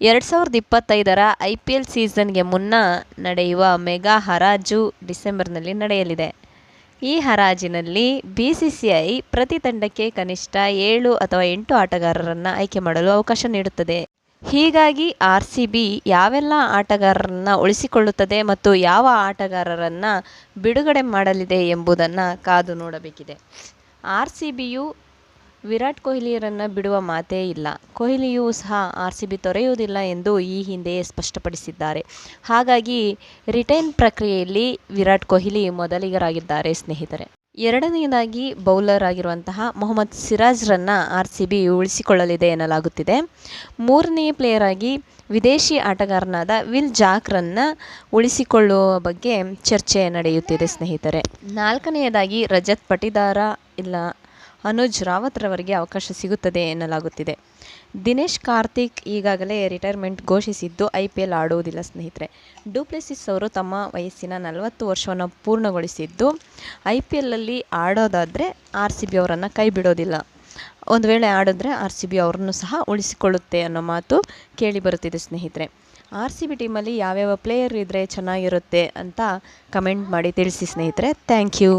ಎರಡು ಸಾವಿರದ ಇಪ್ಪತ್ತೈದರ ಐ ಪಿ ಎಲ್ ಸೀಸನ್ಗೆ ಮುನ್ನ ನಡೆಯುವ ಮೆಗಾ ಹರಾಜು ಡಿಸೆಂಬರ್ನಲ್ಲಿ ನಡೆಯಲಿದೆ. ಈ ಹರಾಜಿನಲ್ಲಿ ಬಿ ಸಿ ಸಿ ಐ ಪ್ರತಿ ತಂಡಕ್ಕೆ ಕನಿಷ್ಠ ಏಳು ಅಥವಾ ಎಂಟು ಆಟಗಾರರನ್ನು ಆಯ್ಕೆ ಮಾಡಲು ಅವಕಾಶ ನೀಡುತ್ತದೆ. ಹೀಗಾಗಿ ಆರ್ ಸಿ ಬಿ ಯಾವೆಲ್ಲ ಆಟಗಾರರನ್ನು ಉಳಿಸಿಕೊಳ್ಳುತ್ತದೆ ಮತ್ತು ಯಾವ ಆಟಗಾರರನ್ನು ಬಿಡುಗಡೆ ಮಾಡಲಿದೆ ಎಂಬುದನ್ನು ಕಾದು ನೋಡಬೇಕಿದೆ. ಆರ್ ಸಿ ಬಿಯು ವಿರಾಟ್ ಕೊಹ್ಲಿಯರನ್ನು ಬಿಡುವ ಮಾತೇ ಇಲ್ಲ. ಕೊಹ್ಲಿಯೂ ಸಹ ಆರ್ ಸಿ ಬಿ ತೊರೆಯುವುದಿಲ್ಲ ಎಂದು ಈ ಹಿಂದೆಯೇ ಸ್ಪಷ್ಟಪಡಿಸಿದ್ದಾರೆ. ಹಾಗಾಗಿ ರಿಟೈನ್ ಪ್ರಕ್ರಿಯೆಯಲ್ಲಿ ವಿರಾಟ್ ಕೊಹ್ಲಿ ಮೊದಲಿಗರಾಗಿದ್ದಾರೆ, ಸ್ನೇಹಿತರೆ. ಎರಡನೆಯದಾಗಿ ಬೌಲರ್ ಆಗಿರುವಂತಹ ಮೊಹಮ್ಮದ್ ಸಿರಾಜ್ರನ್ನು ಆರ್ ಸಿ ಬಿ ಉಳಿಸಿಕೊಳ್ಳಲಿದೆ ಎನ್ನಲಾಗುತ್ತಿದೆ. ಮೂರನೇ ಪ್ಲೇಯರ್ ಆಗಿ ವಿದೇಶಿ ಆಟಗಾರನಾದ ವಿಲ್ ಜಾಕ್ರನ್ನು ಉಳಿಸಿಕೊಳ್ಳುವ ಬಗ್ಗೆ ಚರ್ಚೆ ನಡೆಯುತ್ತಿದೆ, ಸ್ನೇಹಿತರೆ. ನಾಲ್ಕನೆಯದಾಗಿ ರಜತ್ ಪಟಿದಾರ ಇಲ್ಲ ಅನುಜ್ ರಾವತ್ರವರಿಗೆ ಅವಕಾಶ ಸಿಗುತ್ತದೆ ಎನ್ನಲಾಗುತ್ತಿದೆ. ದಿನೇಶ್ ಕಾರ್ತಿಕ್ ಈಗಾಗಲೇ ರಿಟೈರ್ಮೆಂಟ್ ಘೋಷಿಸಿದ್ದು ಐ ಪಿ ಎಲ್ ಆಡುವುದಿಲ್ಲ ಸ್ನೇಹಿತರೆ. ಡೂಪ್ಲೆಸಿಸ್ ಅವರು ತಮ್ಮ ವಯಸ್ಸಿನ ನಲವತ್ತು ವರ್ಷವನ್ನು ಪೂರ್ಣಗೊಳಿಸಿದ್ದು, ಐ ಪಿ ಎಲ್ಲಲ್ಲಿ ಆಡೋದಾದರೆ ಆರ್ ಸಿ ಬಿ ಅವರನ್ನು ಕೈ ಬಿಡೋದಿಲ್ಲ. ಒಂದು ವೇಳೆ ಆಡಿದ್ರೆ ಆರ್ ಸಿ ಬಿ ಅವರನ್ನು ಸಹ ಉಳಿಸಿಕೊಳ್ಳುತ್ತೆ ಅನ್ನೋ ಮಾತು ಕೇಳಿ ಬರುತ್ತಿದೆ ಸ್ನೇಹಿತರೆ. ಆರ್ ಸಿ ಬಿ ಟೀಮಲ್ಲಿ ಯಾವ್ಯಾವ ಪ್ಲೇಯರ್ ಇದ್ದರೆ ಚೆನ್ನಾಗಿರುತ್ತೆ ಅಂತ ಕಮೆಂಟ್ ಮಾಡಿ ತಿಳಿಸಿ ಸ್ನೇಹಿತರೆ. Thank you.